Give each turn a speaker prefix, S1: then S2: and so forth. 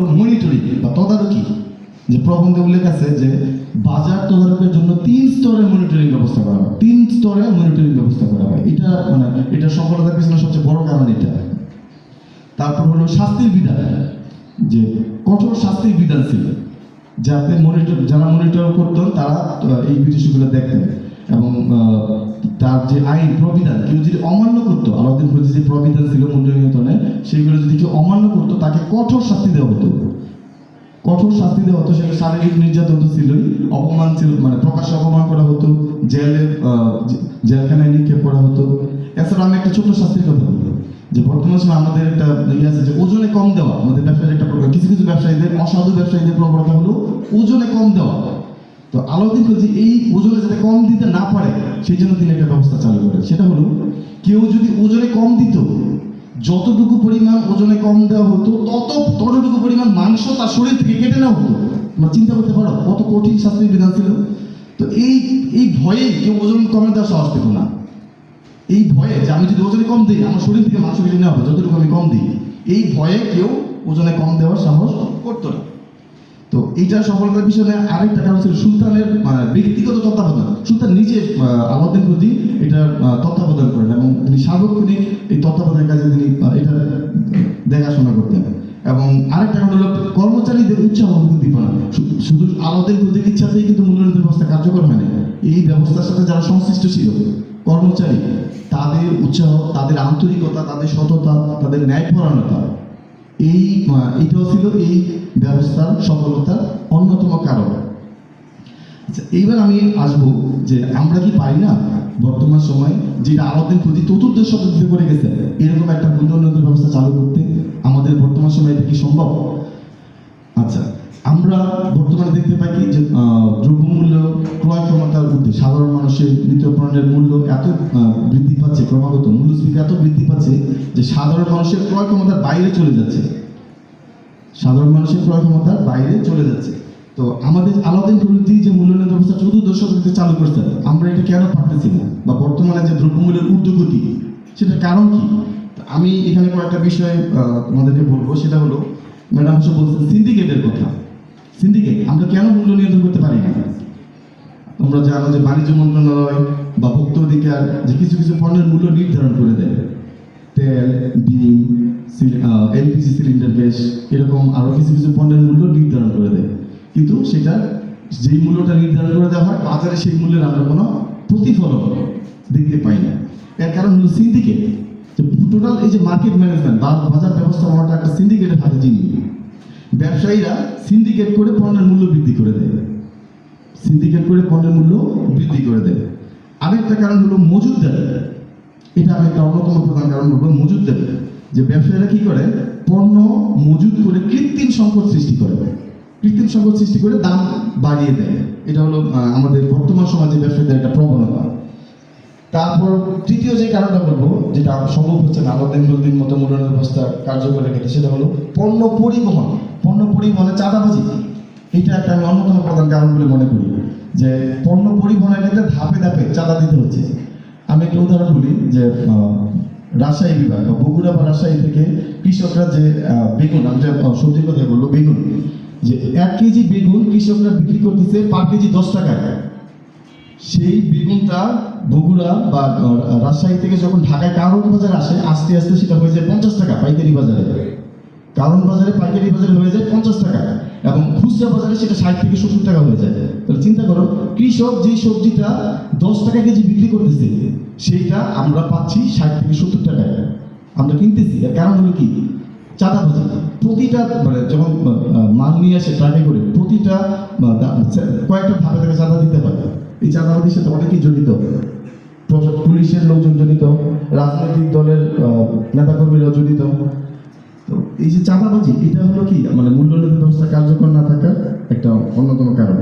S1: Monitoring বা তদারকি। যে প্রবন্ধে উল্লেখ আছে যে বাজার তদারকের জন্য তিন মনিটরিং ব্যবস্থা করা হয়। তিন স্তরে মনিটরিং ব্যবস্থা করা হয়। এটা মানে এটা সফলতার পিছনে সবচেয়ে বড় কারণ এটা। তারপর হলো শাস্তির বিধান। যে কঠোর শাস্তির বিধান ছিল। যাতে মনিটর যারা মনিটর করতেন, তারা এই বিষয়গুলো দেখতেন। এবং তার যে আইন, প্রবিধান, কেউ যদি অমান্য করতো খলজি যে প্রবিধান ছিল নিয়ন্ত্রণে সেইগুলো যদি কেউ অমান্য করতো, তাকে কঠোর শাস্তি দেওয়া হতো। কঠোর শাস্তি দেওয়া হতো, সেটা শারীরিক নির্যাতন তো ছিলই, অপমান ছিল মানে প্রকাশ্যে অপমান করা হতো, জেলে জেলখানায় নিক্ষেপ করা হতো। এছাড়া আমি একটা ছোট শাস্তির কথা বলব, যে বর্তমান সময় আমাদের একটা ইয়ে আছে যে ওজনে কম দেওয়া, আমাদের ব্যবসায়ীর একটা প্রবণতা। কিছু কিছু ব্যবসায়ীদের, অসাধু ব্যবসায়ীদের প্রবণতা হলো ওজনে কম দেওয়া। তো আলাউদ্দিন খলজি এই ওজনে যাতে কম দিতে না পারে, সেই জন্য তিনি একটা ব্যবস্থা চালু করে সেটা হলো, কেউ যদি ওজনে কম দিত যতটুকু পরিমাণ ওজনে কম দেওয়া হতো, তত ততটুকু পরিমাণ মাংস তার শরীর থেকে কেটে নেওয়া হতো তোমরা চিন্তা করতে পারো, কত কঠিন শাস্তির বিধান ছিল। তো এই এই ভয়ে কেউ ওজন কমে দেওয়া সহজ পেত না। এই ভয়ে যে আমি যদি ওজনে কম দিই, আমার শরীর থেকে মাংস কেটে নেওয়া হবে, যতটুকু আমি কম দিই। এই ভয়ে কেউ ওজনে কম দেওয়ার সাহস করতো না। তো এইটা সফলতার পিছনে আরেকটা কারণ ছিল সুলতানের মানে, ব্যক্তিগত তত্ত্বাবধান। সুলতান নিজে আলাউদ্দিন প্রতি এটা তত্ত্বাবধান করেন এবং তিনি সার্বক্ষণিক এই তত্ত্বাবধানের কাজে তিনি এটা দেখাশোনা করতেন। এবং আরেকটা কারণ হলো কর্মচারীদের উৎসাহ উদ্দীপনা শুধু আলাউদ্দিন প্রতির ইচ্ছাতেই কিন্তু মূল্যনীতি ব্যবস্থা কার্যকর হয় না এই ব্যবস্থার সাথে যারা সংশ্লিষ্ট ছিল কর্মচারী তাদের উৎসাহ তাদের আন্তরিকতা তাদের সততা তাদের ন্যায়পরায়ণতা এই এটাও ছিল এই ব্যবস্থার সফলতার অন্যতম কারণ। আচ্ছা এইবার আমি আসব যে আমরা কি পাই না? বর্তমান সময় যেটা আমাদের প্রতি চতুর্দশ শতাব্দীতে করে গেছে, এরকম একটা মূল্যোন্নয়ন ব্যবস্থা চালু করতে আমাদের বর্তমান সময়ে এটা কি সম্ভব? আচ্ছা আমরা বর্তমানে দেখতে পাই কি যে দ্রব্যমূল্য ক্রয় ক্ষমতার ঊর্ধ্বে সাধারণ মানুষের নিত্য মূল্য এত বৃদ্ধি পাচ্ছে, ক্রমাগত মূল্যস্ফীতি এত বৃদ্ধি পাচ্ছে যে সাধারণ মানুষের ক্রয় ক্ষমতার বাইরে চলে যাচ্ছে। সাধারণ মানুষের ক্রয় ক্ষমতার বাইরে চলে যাচ্ছে। তো আমাদের আলাদিন প্রবৃত্তি যে মূল্যায়ন ব্যবস্থা চতুর্দশ শতাব্দীতে চালু করছে, আমরা এটা কেন পারতেছি না? বা বর্তমানে যে দ্রব্যমূল্যের ঊর্ধ্বগতি, সেটার কারণ কি? আমি এখানে কয়েকটা বিষয় তোমাদেরকে বলব। সেটা হলো, ম্যাডাম সব বলছেন সিন্ডিকেটের কথা। সিন্ডিকেট, আমরা কেন মূল্য নিয়ন্ত্রণ করতে পারি না? তোমরা জানো যে বাণিজ্য মন্ত্রণালয় বা ভোক্তা অধিকার যে কিছু কিছু পণ্যের মূল্য নির্ধারণ করে দেয়। তেল, ডিম এলপিজি সিলিন্ডার গ্যাস এরকম আরও কিছু কিছু পণ্যের মূল্য নির্ধারণ করে দেয়। কিন্তু সেটা যেই মূল্যটা নির্ধারণ করে দেওয়া হয়, বাজারে সেই মূল্যের আমরা কোনো প্রতিফলন দেখতে পাই না। এর কারণ হলো সিন্ডিকেট যে টোটাল এই যে মার্কেট ম্যানেজমেন্ট বা বাজার ব্যবস্থাপনাটা একটা সিন্ডিকেটের হাতে জিনিস ব্যবসায়ীরা সিন্ডিকেট করে পণ্যের মূল্য বৃদ্ধি করে দেয়। সিন্ডিকেট করে পণ্যের মূল্য বৃদ্ধি করে দেয়। আরেকটা কারণ হলো মজুদদারি এটা আমি একটা অন্যতম প্রধান কারণ বলব মজুদদারি যে ব্যবসায়ীরা কি করে? পণ্য মজুদ করে কৃত্রিম সংকট সৃষ্টি করে। কৃত্রিম সংকট সৃষ্টি করে দাম বাড়িয়ে দেয়। এটা হলো আমাদের বর্তমান সমাজে ব্যবসায়ীদের একটা প্রবণতা। তারপর তৃতীয় যে কারণটা বলব, যেটা সম্ভব হচ্ছে না, আমাদের মতো মূল্যায়ন ব্যবস্থা কার্যকর রেখেছে সেটা হলো পণ্য পরিবহন। পণ্য পরিবহনে চাঁদাবাজি। এটা একটা আমি অন্যতম প্রধান কারণ বলে মনে করি, যে পণ্য পরিবহনের ক্ষেত্রে ধাপে ধাপে চাঁদা দিতে হচ্ছে। আমি একটা উদাহরণ বলি, যে রাজশাহী বিভাগ, বা বগুড়া বা রাজশাহী থেকে কৃষকরা যে বেগুন, আমি সবজির কথা বলল বেগুন, যে এক কেজি বেগুন কৃষকরা বিক্রি করতেছে পার কেজি দশ টাকায়। সেই বেগুনটা বগুড়া বা রাজশাহী থেকে যখন ঢাকায় কারণ বাজারে আসে, আস্তে আস্তে সেটা হয়ে যায় পঞ্চাশ টাকা, পাইকারি বাজারে। কারণ বাজারে পাইকারি বাজারে হয়ে যায় পঞ্চাশ টাকা। খুচরা বাজারে সেটা ষাট থেকে সত্তর টাকা হয়ে যায়। তাহলে চিন্তা করো, কৃষক যে সবজিটা দশ টাকা কেজি বিক্রি করতেছে, সেইটা আমরা পাচ্ছি ষাট থেকে সত্তর টাকায়। আমরা কিনতেছি, এর কারণ হলো কি? চাঁদাবাজি প্রতিটা মানে যখন মাল নিয়ে আসে ট্রাকে করে, প্রতিটা কয়েকটা ধাপে ধাপে চাঁদা দিতে হয়। এই চাঁদাবাজির সাথে অনেকেই জড়িত। পুলিশের লোকজন জড়িত, রাজনৈতিক দলের নেতাকর্মীরাও জড়িত। তো এই যে চাঁদাবাজি, এটা হলো কি? মানে মূল্য ব্যবস্থা কার্যকর না থাকার একটা অন্যতম কারণ।